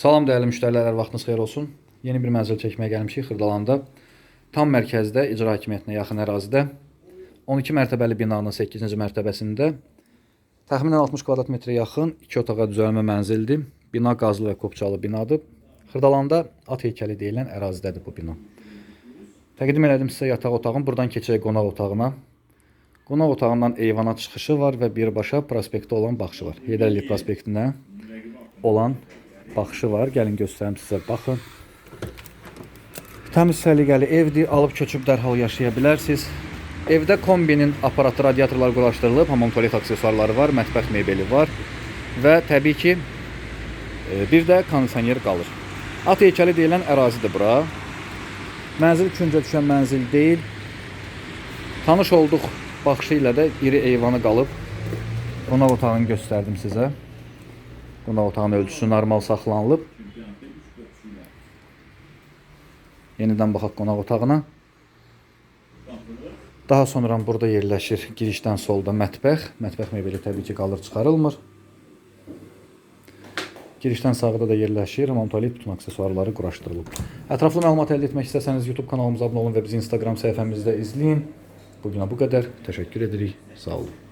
Salam dəyərli müştərilər, hər vaxtınız xeyir olsun. Yeni bir mənzil çəkməyə gəlmişik Xırdalanda. Tam mərkəzdə, icra hakimiyyətinə yaxın ərazidə 12 mərtəbəli binanın 8-ci mərtəbəsində təxminən 60 kvadrat metrə yaxın 2 otağa düzəlmə mənzildir. Bina qazlı və kopçalı binadır. Xırdalanda at heykəli deyilən ərazidədir bu bina. Təqdim elədim sizə yataq otağım. Buradan keçək qonaq otağına. Qonaq otağından eyvana çıxışı var və birbaşa prospektə olan baxışı var. Heydər Əliyev prospektinə olan baxışı var. Gəlin göstərim sizə. Baxın. Təmiz səliqəli evdir. Alıb köçüb dərhal yaşaya bilərsiniz. Evdə kombinin aparatı, radiatorlar quraşdırılıb, hamam tualet aksesuarları var, mətbəx mebeli var və təbii ki e, bir də kondisioner qalır. At heykəli deyilən ərazidir bura. Mənzil küncə düşən mənzil deyil. Tanış olduq baxışı ilə də iri eyvanı qalıb. Qonaq otağını göstərdim sizə. Qonaq otağının ölçüsü normal saxlanılıb. Yenidən baxaq qonaq otağına. Daha sonra burada yerləşir girişdən solda mətbəx. Mətbəx mebeli təbii ki qalır çıxarılmır. Girişdən sağda da yerləşir hamam tualet bütün aksesuarları quraşdırılıb. Ətraflı məlumat əldə etmək istəsəniz YouTube kanalımıza abunə olun və bizi Instagram səhifəmizdə izləyin. Bu günə bu qədər. Təşəkkür edirik. Sağ olun.